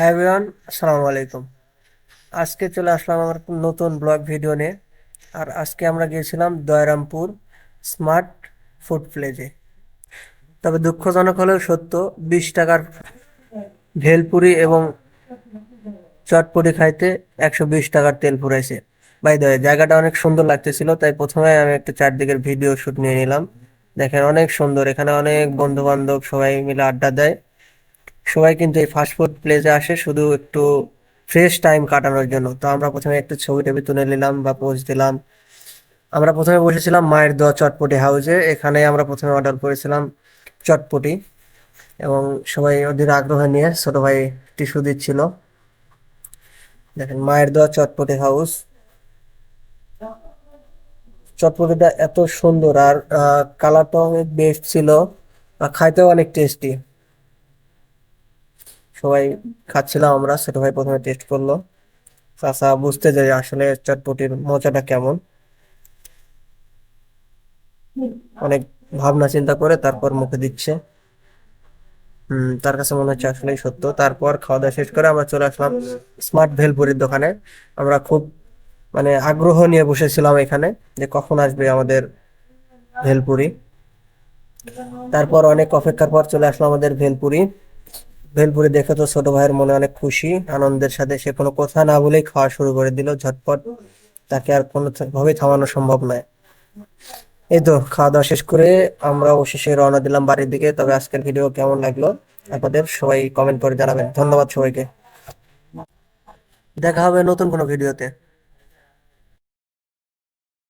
হ্যাঁ এভরিওয়ান আসসালামু আলাইকুম। আজকে চলে আসলাম আমার নতুন ব্লগ ভিডিও নিয়ে। আর আজকে আমরা গিয়েছিলাম দয়রামপুর স্মার্ট ফুড প্লেজে। তবে দুঃখজনক হলেও সত্য, বিশ টাকার ভেলপুরি এবং চটপটি খাইতে একশো বিশ টাকার তেল পুরাইছে। বাই দ্য জায়গাটা অনেক সুন্দর লাগতেছিল, তাই প্রথমে আমি একটা চারদিকের ভিডিও শ্যুট নিয়ে নিলাম। দেখেন অনেক সুন্দর, এখানে অনেক বন্ধু বান্ধব সবাই মিলে আড্ডা দেয়। সবাই কিন্তু এই ফাস্টফুড প্লেসে আসে শুধু একটু ফ্রেশ টাইম কাটানোর জন্য। তো আমরা প্রথমে একটু ছবি টবি তুলে নিলাম বা পোজ দিলাম। আমরা প্রথমে বসেছিলাম মায়ের দোয়া চটপটি হাউসে এখানে আমরা প্রথমে অর্ডার করেছিলাম চটপটি এবং সবাই ওদের আগ্রহ নিয়ে ছোট ভাই টিস্যু দিচ্ছিল। দেখেন, মায়ের দোয়া চটপটি হাউস চটপটিটা এত সুন্দর আর কালারটাও অনেক বেস্ট ছিল। আর খাইতেও অনেক টেস্টি সবাই খাচ্ছিলাম আমরা, ছোট ভাই প্রথমে টেস্ট করল। চাচা বুঝতে যাই আসলে চটপটির মজাটা কেমন। অনেক ভাবনা চিন্তা করে তারপর মুখে দিচ্ছে। হম তার কাছে মনে হচ্ছে আসলেই সত্য। তারপর খাওয়া দাওয়া শেষ করে আমরা চলে আসলাম স্মার্ট ভেলপুরির দোকানে। আমরা খুব মানে আগ্রহ নিয়ে বসেছিলাম এখানে যে কখন আসবে আমাদের ভেলপুরি। তারপর অনেক অপেক্ষার পর চলে আসলো আমাদের ভেলপুরি। ভেলপুরি দেখে তো ছোট ভাইয়ের মনে অনেক খুশি, আনন্দের সাথে সে কোনো কথা না বলেই খাওয়া শুরু করে দিল, ঝটপট তাকে আর কোনো ভাবেই থামানো সম্ভব নয়। এই তো খাওয়া দাওয়া শেষ করে আমরা অবশেষে রওনা দিলাম বাড়ির দিকে, তবে আজকের ভিডিও কেমন লাগল আপনাদের সবাই কমেন্ট করে জানাবেন। ধন্যবাদ সবাইকে। দেখা হবে নতুন কোনো ভিডিওতে